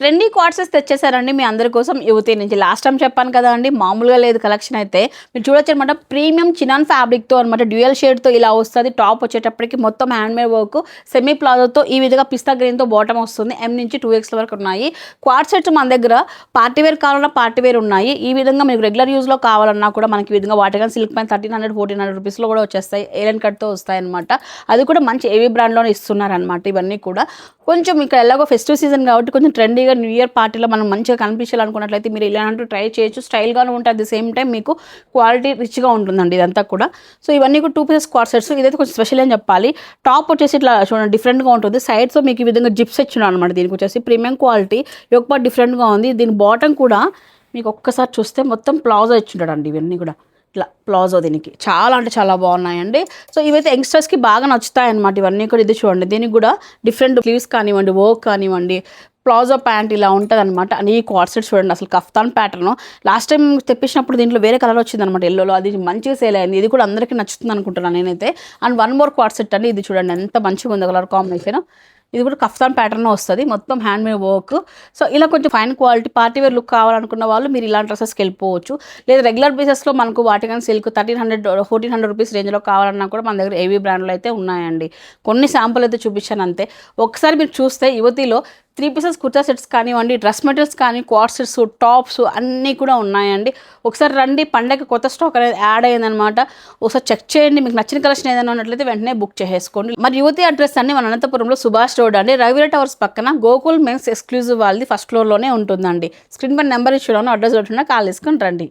Trendy క్వార్ట్సెస్ తెచ్చేసారండి మీ అందరి కోసం యువతి నుంచి. లాస్ట్ టైం చెప్పాను కదా అండి మామూలుగా లేదు కలెక్షన్ అయితే. మీరు చూడొచ్చు అనమాట ప్రీమియం చినాన్ ఫ్యాబ్రిక్తో అనమాట డ్యూయల్ షేడ్తో ఇలా వస్తుంది. టాప్ వచ్చేటప్పటికి మొత్తం హ్యాండ్మేడ్ వర్క్ సెమీ ప్లాజోతో ఈ విధంగా పిస్తా గ్రీన్తో బాటమ్ వస్తుంది. ఎం నుంచి టూ ఎక్స్ వరకు ఉన్నాయి. క్వార్ట్ సెట్స్ మన దగ్గర పార్టీ వేర్ కావాలన్నా పార్టీ వేర్ ఉన్నాయి. ఈ విధంగా మీకు రెగ్యులర్ యూస్లో కావాలన్నా కూడా మనకి ఈ విధంగా వాటిగా సిల్క్ పైన థర్టీన్ హండ్రెడ్ ఫోర్టీన్ హండ్రెడ్ రూపీస్లో కూడా వచ్చేస్తాయి. ఏలెన్ కట్తో వస్తాయి అనమాట. అది కూడా మంచి ఏవీ బ్రాండ్లోనే ఇస్తున్నారనమాట ఇవన్నీ కూడా. కొంచెం ఇక్కడ ఎలాగో ఫెస్టివ్ సీజన్ కాబట్టి కొంచెం హ్యాపీగా న్యూ ఇయర్ పార్టీలో మనం మంచిగా కనిపించాలనుకున్నట్లయితే మీరు ఇలాంటి ట్రై చేయొచ్చు. స్టైల్గానే ఉంటుంది అట్ ది సేమ్ టైం మీకు క్వాలిటీ రిచ్గా ఉంటుందండి ఇదంతా కూడా. సో ఇవన్నీ కూడా టూ పీసెస్ క్వార్ సెట్స్. ఇదైతే కొంచెం స్పెషల్ అని చెప్పాలి. టాప్ వచ్చేసి ఇట్లా చూడండి డిఫరెంట్గా ఉంటుంది. సైడ్స్ మీకు ఈ విధంగా జిప్స్ ఇచ్చినాడు అనమాట దీనికి వచ్చేసి. ప్రీమియం క్వాలిటీ ఒక డిఫరెంట్గా ఉంది. దీని బాటమ్ కూడా మీకు ఒక్కసారి చూస్తే మొత్తం ప్లాజో ఇచ్చింటాడు ఇవన్నీ కూడా. ఇట్లా ప్లాజో దీనికి. చాలా అంటే చాలా బాగున్నాయండి. సో ఇవైతే యంగ్స్టర్స్కి బాగా నచ్చుతాయి అనమాట ఇవన్నీ కూడా. ఇది చూడండి దీనికి కూడా డిఫరెంట్ స్లీవ్స్ కానివ్వండి వర్క్ కానివ్వండి ప్లాజో ప్యాంట్ ఇలా ఉంటుంది అనమాట అని ఈ సెట్ చూడండి అసలు కఫ్తాన్ ప్యాటర్న్. లాస్ట్ టైం తెప్పించినప్పుడు దీంట్లో వేరే కలర్ వచ్చింది అనమాట ఎల్లోలో. అది మంచిగా సేల్ అయింది. ఇది కూడా అందరికీ నచ్చుతుంది అనుకుంటున్నాను నేనైతే. అండ్ వన్ మోర్ సెట్ అండి. ఇది చూడండి ఎంత మంచిగా ఉంది కలర్ కాంబినేషన్. ఇది కూడా కఫ్తాన్ ప్యాటర్న్ వస్తుంది. మొత్తం హ్యాండ్ మేడ్ వర్క్ సో ఇలా కొంచెం fine quality party wear look కావాలనుకున్న వాళ్ళు మీరు ఇలాంటి డ్రెస్సెస్కి వెళ్ళిపోవచ్చు. లేదా రెగ్యులర్ బేసెస్లో మనకు Vatican silk thirteen hundred fourteen hundred rupees రేంజ్లో కావాలన్నా కూడా మన దగ్గర ఏవీ బ్రాండ్లు అయితే ఉన్నాయండి. కొన్ని శాంపుల్ అయితే చూపించాను అంతే. ఒకసారి మీరు చూస్తే యువతిలో త్రీ పీసెస్ కుర్తా సెట్స్ కానివ్వండి డ్రెస్ మెటీరియల్స్ కానీ క్వార్ సెట్స్ టాప్స్ అన్నీ కూడా ఉన్నాయండి. ఒకసారి రండి పండగ కొత్త స్టాక్ అనేది యాడ్ అయ్యిందనమాట ఒకసారి చెక్ చేయండి మీకు నచ్చిన కలెక్షన్ ఏదైనా ఉన్నట్లయితే వెంటనే బుక్ చేసేసుకోండి. మరి యువతి అడ్రస్ అన్ని మన అనంతపురంలో సుభాష్ రోడ్ అండి. రవిర టవర్స్ పక్కన గోకుల్ మెన్స్ ఎక్స్క్లూజివ్ వాళ్ళది ఫస్ట్ ఫ్లోర్లోనే ఉంటుందండి. స్క్రీన్ పైన నెంబర్ ఇచ్చున్నాను అడ్రస్ పెట్టున్నా కాల్ తీసుకుని రండి.